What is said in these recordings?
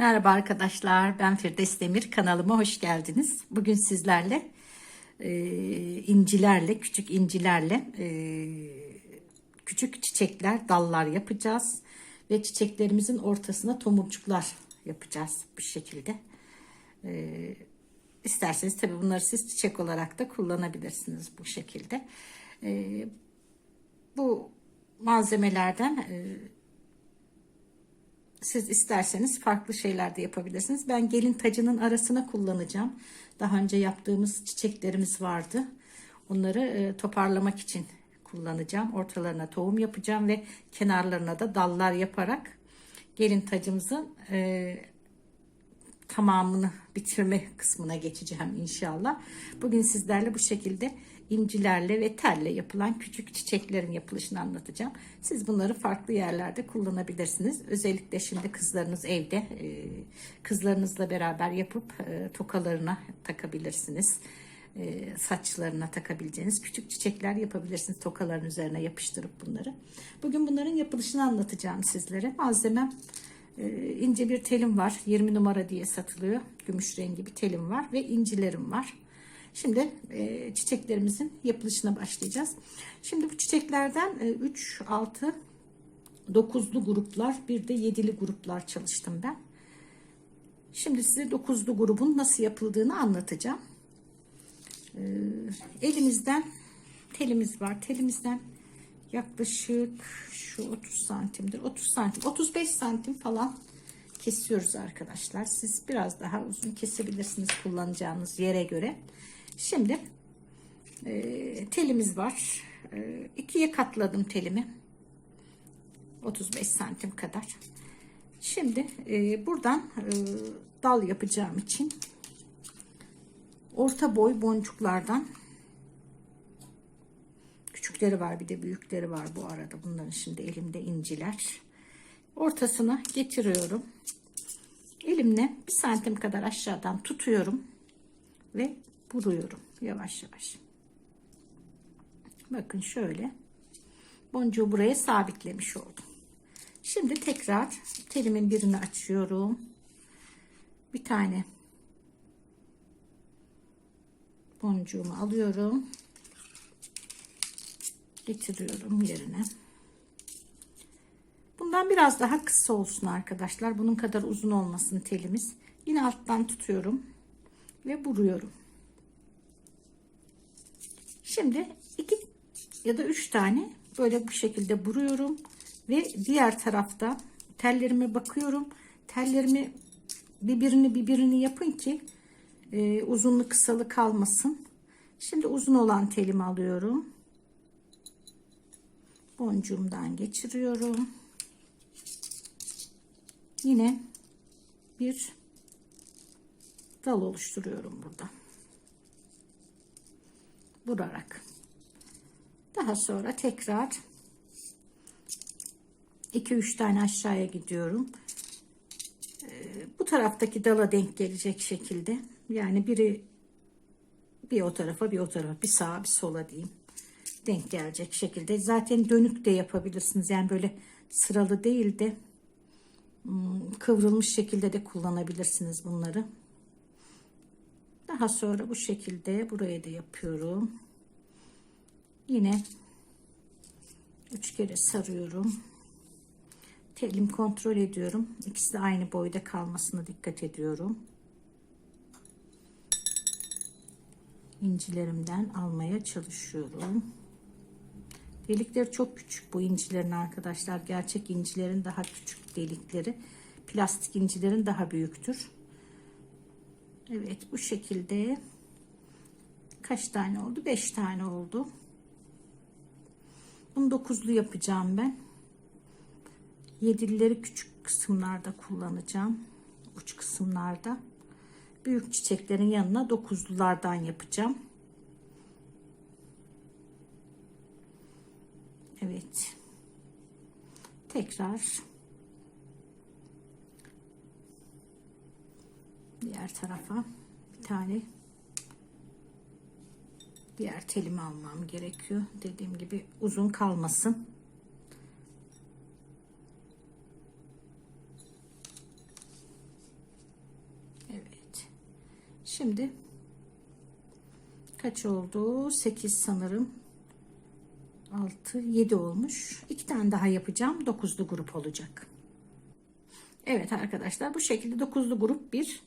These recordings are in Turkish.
Merhaba arkadaşlar, ben Firdevs Demir. Kanalıma hoş geldiniz. Bugün sizlerle e, incilerle, küçük incilerle e, küçük çiçekler, dallar yapacağız. Ve çiçeklerimizin ortasına tomurcuklar yapacağız bu şekilde. E, isterseniz tabii bunları siz çiçek olarak da kullanabilirsiniz bu şekilde. E, bu malzemelerden... E, siz isterseniz farklı şeyler de yapabilirsiniz. Ben gelin tacının arasına kullanacağım. Daha önce yaptığımız çiçeklerimiz vardı. Onları e, toparlamak için kullanacağım. Ortalarına tohum yapacağım ve kenarlarına da dallar yaparak gelin tacımızın e, tamamını bitirme kısmına geçeceğim inşallah. Bugün sizlerle bu şekilde incilerle ve telle yapılan küçük çiçeklerin yapılışını anlatacağım. Siz bunları farklı yerlerde kullanabilirsiniz. Özellikle şimdi kızlarınız evde e, kızlarınızla beraber yapıp e, tokalarına takabilirsiniz. E, saçlarına takabileceğiniz küçük çiçekler yapabilirsiniz. Tokaların üzerine yapıştırıp bunları. Bugün bunların yapılışını anlatacağım sizlere. Malzemem ince bir telim var. 20 numara diye satılıyor. Gümüş rengi bir telim var ve incilerim var. Şimdi e, çiçeklerimizin yapılışına başlayacağız. Şimdi bu çiçeklerden e, 3, 6, 9'lu gruplar bir de 7'li gruplar çalıştım ben. Şimdi size 9'lu grubun nasıl yapıldığını anlatacağım. E, elimizden telimiz var. Telimizden yaklaşık şu 30 santimdir. 30 santim, 35 santim falan kesiyoruz arkadaşlar. Siz biraz daha uzun kesebilirsiniz kullanacağınız yere göre. Şimdi e, telimiz var. E, ikiye katladım telimi. 35 santim kadar. Şimdi e, buradan e, dal yapacağım için orta boy boncuklardan küçükleri var bir de büyükleri var bu arada. Bunların şimdi elimde inciler. Ortasına getiriyorum. Elimle bir santim kadar aşağıdan tutuyorum ve buluyorum yavaş yavaş. Bakın şöyle boncuğu buraya sabitlemiş oldum. Şimdi tekrar telimin birini açıyorum. Bir tane boncuğumu alıyorum. Getiriyorum yerine. Bundan biraz daha kısa olsun arkadaşlar. Bunun kadar uzun olmasın telimiz. Yine alttan tutuyorum ve vuruyorum. Şimdi iki ya da üç tane böyle bu şekilde vuruyorum ve diğer tarafta tellerime bakıyorum. Tellerimi birbirini birbirini yapın ki e, uzunlu kısalı kalmasın. Şimdi uzun olan telimi alıyorum. Boncuğumdan geçiriyorum. Yine bir dal oluşturuyorum burada vurarak. Daha sonra tekrar 2-3 tane aşağıya gidiyorum. Ee, bu taraftaki dala denk gelecek şekilde. Yani biri bir o tarafa bir o tarafa bir sağa bir sola diyeyim. Denk gelecek şekilde. Zaten dönük de yapabilirsiniz. Yani böyle sıralı değil de hmm, kıvrılmış şekilde de kullanabilirsiniz bunları. Daha sonra bu şekilde buraya da yapıyorum. Yine üç kere sarıyorum. Telim kontrol ediyorum. İkisi de aynı boyda kalmasına dikkat ediyorum. İncilerimden almaya çalışıyorum. Delikleri çok küçük bu incilerin arkadaşlar. Gerçek incilerin daha küçük delikleri. Plastik incilerin daha büyüktür. Evet bu şekilde kaç tane oldu? 5 tane oldu. Bunu dokuzlu yapacağım ben. Yedilileri küçük kısımlarda kullanacağım. Uç kısımlarda. Büyük çiçeklerin yanına dokuzlulardan yapacağım. Evet. Tekrar diğer tarafa bir tane diğer telimi almam gerekiyor. Dediğim gibi uzun kalmasın. Şimdi kaç oldu? 8 sanırım. 6, 7 olmuş. 2 tane daha yapacağım. 9'lu grup olacak. Evet arkadaşlar bu şekilde 9'lu grup bir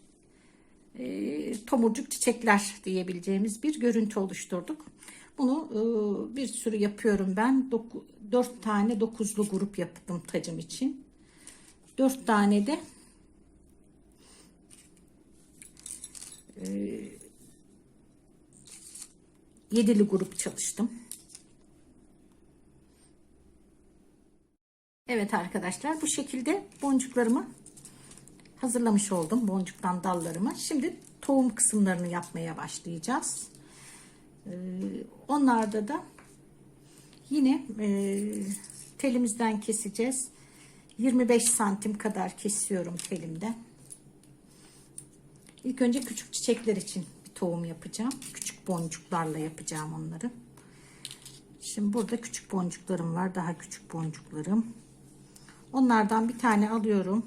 e, tomurcuk çiçekler diyebileceğimiz bir görüntü oluşturduk. Bunu e, bir sürü yapıyorum ben. 4 tane 9'lu grup yaptım tacım için. 4 tane de e, yedili grup çalıştım. Evet arkadaşlar bu şekilde boncuklarımı hazırlamış oldum. Boncuktan dallarımı. Şimdi tohum kısımlarını yapmaya başlayacağız. Ee, onlarda da yine e, telimizden keseceğiz. 25 santim kadar kesiyorum telimde. İlk önce küçük çiçekler için bir tohum yapacağım. Küçük boncuklarla yapacağım onları. Şimdi burada küçük boncuklarım var. Daha küçük boncuklarım. Onlardan bir tane alıyorum.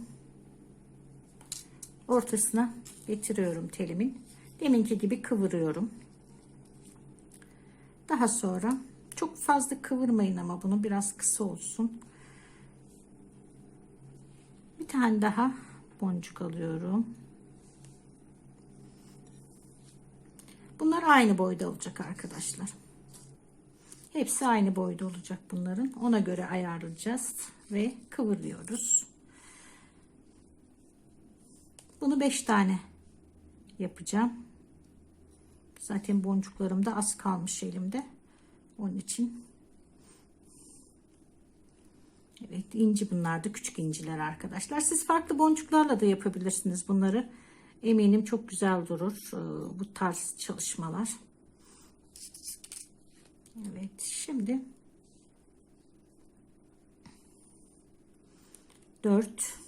Ortasına getiriyorum telimin. Deminki gibi kıvırıyorum. Daha sonra çok fazla kıvırmayın ama bunu biraz kısa olsun. Bir tane daha boncuk alıyorum. Bunlar aynı boyda olacak arkadaşlar. Hepsi aynı boyda olacak bunların. Ona göre ayarlayacağız ve kıvırıyoruz. Bunu 5 tane yapacağım. Zaten boncuklarım da az kalmış elimde. Onun için Evet inci bunlar da küçük inciler arkadaşlar. Siz farklı boncuklarla da yapabilirsiniz bunları. Eminim çok güzel durur e, bu tarz çalışmalar. Evet şimdi 4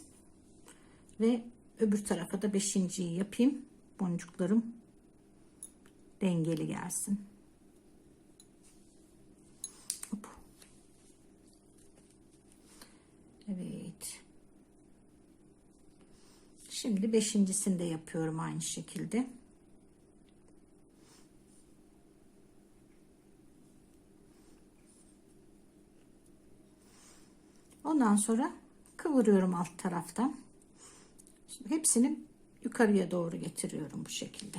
ve öbür tarafa da 5.yi yapayım. Boncuklarım dengeli gelsin. Hop. Evet. Şimdi beşincisini de yapıyorum aynı şekilde. Ondan sonra kıvırıyorum alt taraftan. Şimdi hepsini yukarıya doğru getiriyorum bu şekilde.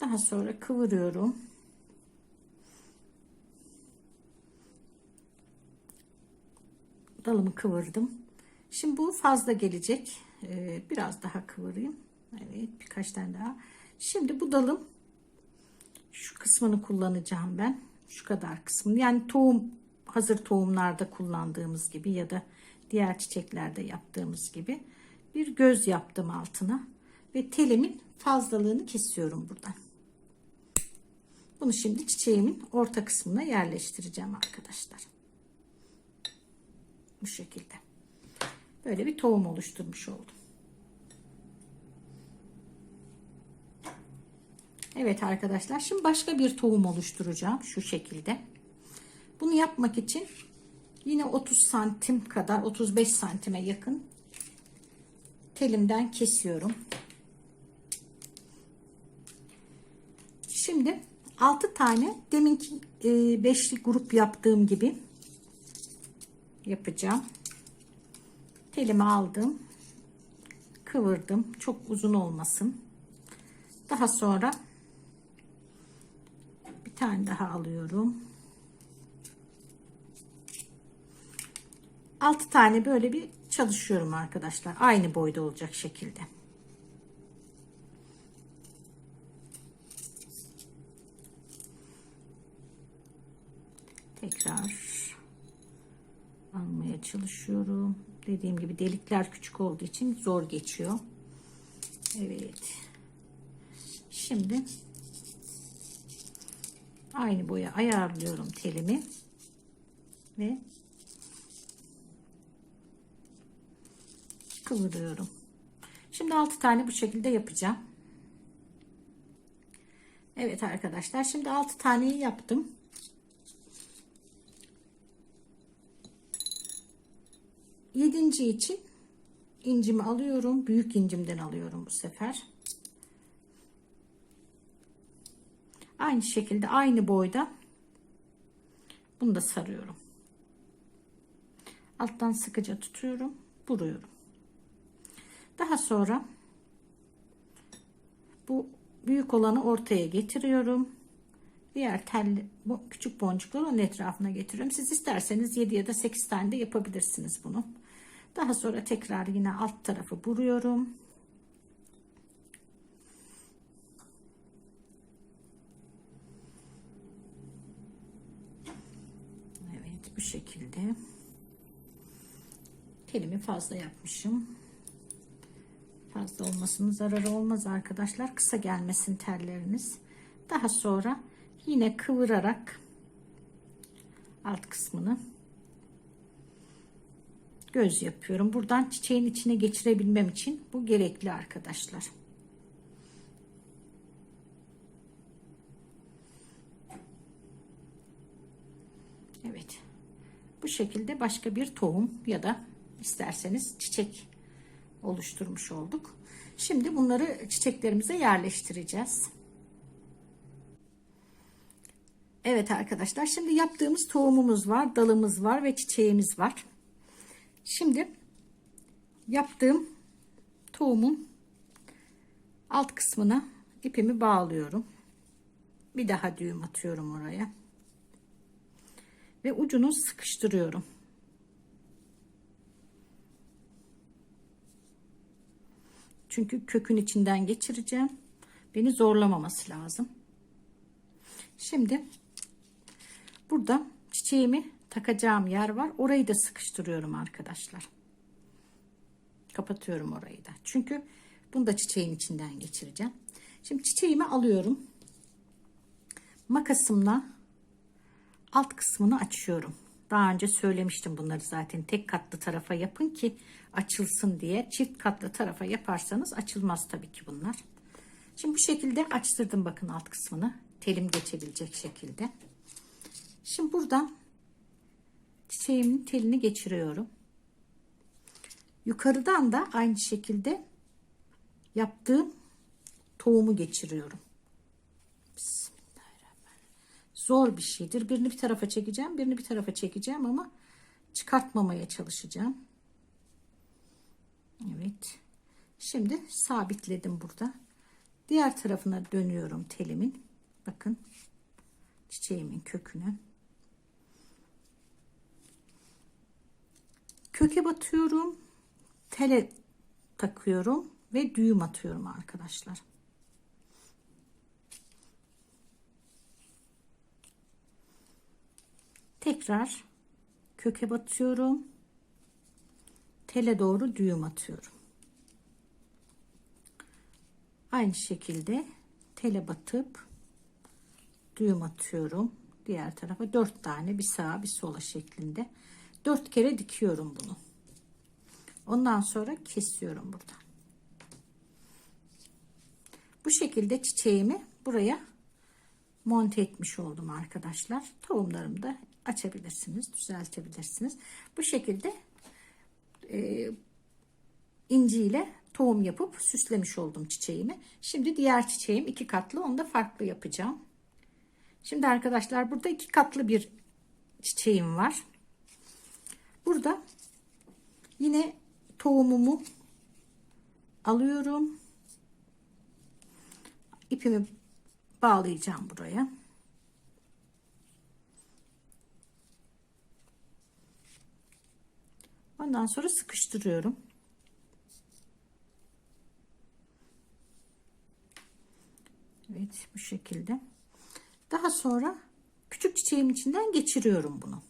Daha sonra kıvırıyorum. Dalımı kıvırdım. Şimdi bu fazla gelecek. Ee, biraz daha kıvırayım. Evet birkaç tane daha. Şimdi bu dalım şu kısmını kullanacağım ben. Şu kadar kısmını. Yani tohum hazır tohumlarda kullandığımız gibi ya da diğer çiçeklerde yaptığımız gibi bir göz yaptım altına ve telimin fazlalığını kesiyorum buradan. Bunu şimdi çiçeğimin orta kısmına yerleştireceğim arkadaşlar. Bu şekilde. Böyle bir tohum oluşturmuş oldum. Evet arkadaşlar şimdi başka bir tohum oluşturacağım şu şekilde. Bunu yapmak için yine 30 santim kadar 35 santime yakın telimden kesiyorum. Şimdi 6 tane deminki e, beşli grup yaptığım gibi yapacağım. Telimi aldım. Kıvırdım. Çok uzun olmasın. Daha sonra bir tane daha alıyorum. 6 tane böyle bir çalışıyorum arkadaşlar. Aynı boyda olacak şekilde. Tekrar almaya çalışıyorum. Dediğim gibi delikler küçük olduğu için zor geçiyor. Evet. Şimdi aynı boya ayarlıyorum telimi ve kıvırıyorum. Şimdi 6 tane bu şekilde yapacağım. Evet arkadaşlar şimdi 6 taneyi yaptım. Yedinci için incimi alıyorum. Büyük incimden alıyorum bu sefer. Aynı şekilde aynı boyda bunu da sarıyorum. Alttan sıkıca tutuyorum. Vuruyorum. Daha sonra bu büyük olanı ortaya getiriyorum. Diğer tel küçük boncukları onun etrafına getiriyorum. Siz isterseniz 7 ya da 8 tane de yapabilirsiniz bunu. Daha sonra tekrar yine alt tarafı vuruyorum. Evet bu şekilde. Telimi fazla yapmışım. Fazla olmasının zararı olmaz arkadaşlar. Kısa gelmesin telleriniz. Daha sonra yine kıvırarak alt kısmını göz yapıyorum. Buradan çiçeğin içine geçirebilmem için bu gerekli arkadaşlar. Evet. Bu şekilde başka bir tohum ya da isterseniz çiçek oluşturmuş olduk. Şimdi bunları çiçeklerimize yerleştireceğiz. Evet arkadaşlar şimdi yaptığımız tohumumuz var, dalımız var ve çiçeğimiz var. Şimdi yaptığım tohumun alt kısmına ipimi bağlıyorum. Bir daha düğüm atıyorum oraya. Ve ucunu sıkıştırıyorum. Çünkü kökün içinden geçireceğim. Beni zorlamaması lazım. Şimdi burada çiçeğimi takacağım yer var. Orayı da sıkıştırıyorum arkadaşlar. Kapatıyorum orayı da. Çünkü bunu da çiçeğin içinden geçireceğim. Şimdi çiçeğimi alıyorum. Makasımla alt kısmını açıyorum. Daha önce söylemiştim bunları zaten. Tek katlı tarafa yapın ki açılsın diye. Çift katlı tarafa yaparsanız açılmaz tabii ki bunlar. Şimdi bu şekilde açtırdım bakın alt kısmını. Telim geçebilecek şekilde. Şimdi buradan çiçeğimin telini geçiriyorum. Yukarıdan da aynı şekilde yaptığım tohumu geçiriyorum. Zor bir şeydir. Birini bir tarafa çekeceğim, birini bir tarafa çekeceğim ama çıkartmamaya çalışacağım. Evet. Şimdi sabitledim burada. Diğer tarafına dönüyorum telimin. Bakın çiçeğimin kökünü. Köke batıyorum. Tele takıyorum ve düğüm atıyorum arkadaşlar. Tekrar köke batıyorum. Tele doğru düğüm atıyorum. Aynı şekilde tele batıp düğüm atıyorum. Diğer tarafa dört tane bir sağa bir sola şeklinde. Dört kere dikiyorum bunu. Ondan sonra kesiyorum burada. Bu şekilde çiçeğimi buraya monte etmiş oldum arkadaşlar. Tohumlarımı da açabilirsiniz, düzeltebilirsiniz. Bu şekilde e, inciyle tohum yapıp süslemiş oldum çiçeğimi. Şimdi diğer çiçeğim iki katlı, onu da farklı yapacağım. Şimdi arkadaşlar burada iki katlı bir çiçeğim var. Burada yine tohumumu alıyorum. İpimi bağlayacağım buraya. Ondan sonra sıkıştırıyorum. Evet bu şekilde. Daha sonra küçük çiçeğim içinden geçiriyorum bunu.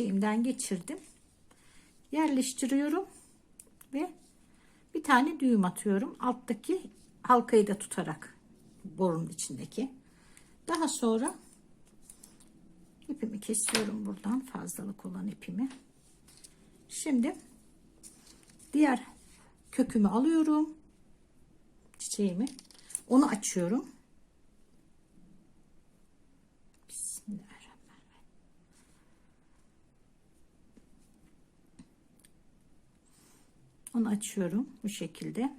Çiçeğimden geçirdim. Yerleştiriyorum ve bir tane düğüm atıyorum. Alttaki halkayı da tutarak borunun içindeki. Daha sonra ipimi kesiyorum buradan fazlalık olan ipimi. Şimdi diğer kökümü alıyorum. Çiçeğimi. Onu açıyorum. Onu açıyorum bu şekilde.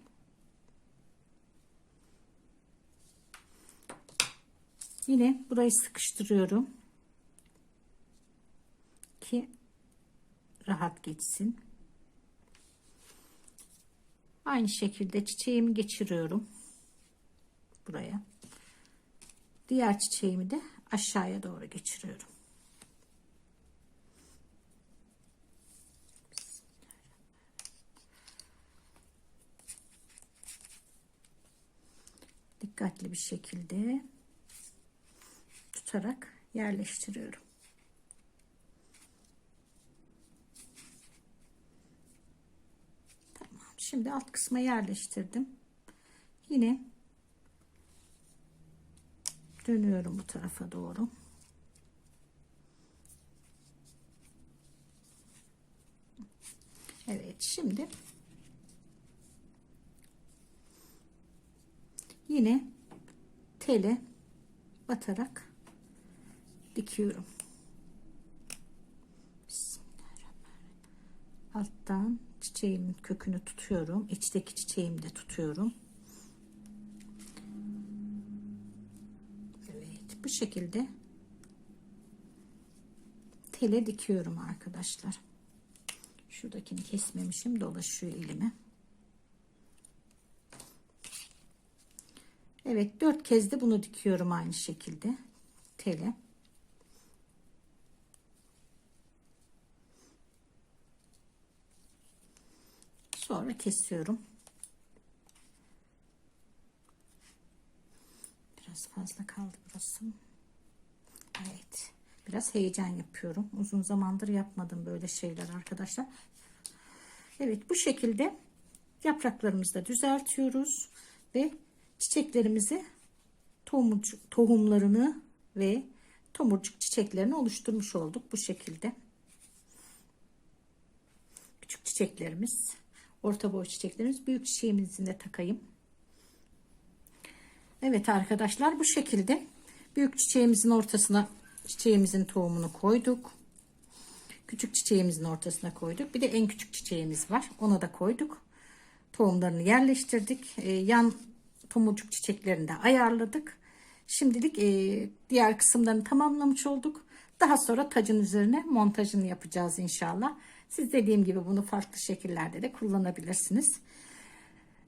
Yine burayı sıkıştırıyorum ki rahat geçsin. Aynı şekilde çiçeğimi geçiriyorum buraya. Diğer çiçeğimi de aşağıya doğru geçiriyorum. Dikkatli bir şekilde tutarak yerleştiriyorum. Tamam. Şimdi alt kısma yerleştirdim. Yine dönüyorum bu tarafa doğru. Evet şimdi yine tele batarak dikiyorum. Alttan çiçeğimin kökünü tutuyorum. İçteki çiçeğimi de tutuyorum. Evet bu şekilde tele dikiyorum arkadaşlar. Şuradakini kesmemişim dolaşıyor elime. Evet dört kez de bunu dikiyorum aynı şekilde tele. Sonra kesiyorum. Biraz fazla kaldı burası. Evet. Biraz heyecan yapıyorum. Uzun zamandır yapmadım böyle şeyler arkadaşlar. Evet bu şekilde yapraklarımızı da düzeltiyoruz ve çiçeklerimizi tohumcuk, tohumlarını ve tomurcuk çiçeklerini oluşturmuş olduk bu şekilde. Küçük çiçeklerimiz, orta boy çiçeklerimiz, büyük çiçeğimizin de takayım. Evet arkadaşlar bu şekilde büyük çiçeğimizin ortasına çiçeğimizin tohumunu koyduk. Küçük çiçeğimizin ortasına koyduk. Bir de en küçük çiçeğimiz var. Ona da koyduk. Tohumlarını yerleştirdik. Ee, yan tomurcuk çiçeklerini de ayarladık. Şimdilik e, diğer kısımlarını tamamlamış olduk. Daha sonra tacın üzerine montajını yapacağız inşallah. Siz dediğim gibi bunu farklı şekillerde de kullanabilirsiniz.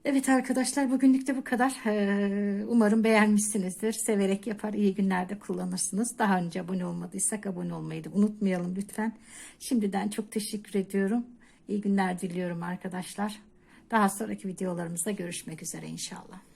Evet arkadaşlar bugünlük de bu kadar. Ee, umarım beğenmişsinizdir. Severek yapar iyi günlerde kullanırsınız. Daha önce abone olmadıysak abone olmayı da unutmayalım lütfen. Şimdiden çok teşekkür ediyorum. İyi günler diliyorum arkadaşlar. Daha sonraki videolarımızda görüşmek üzere inşallah.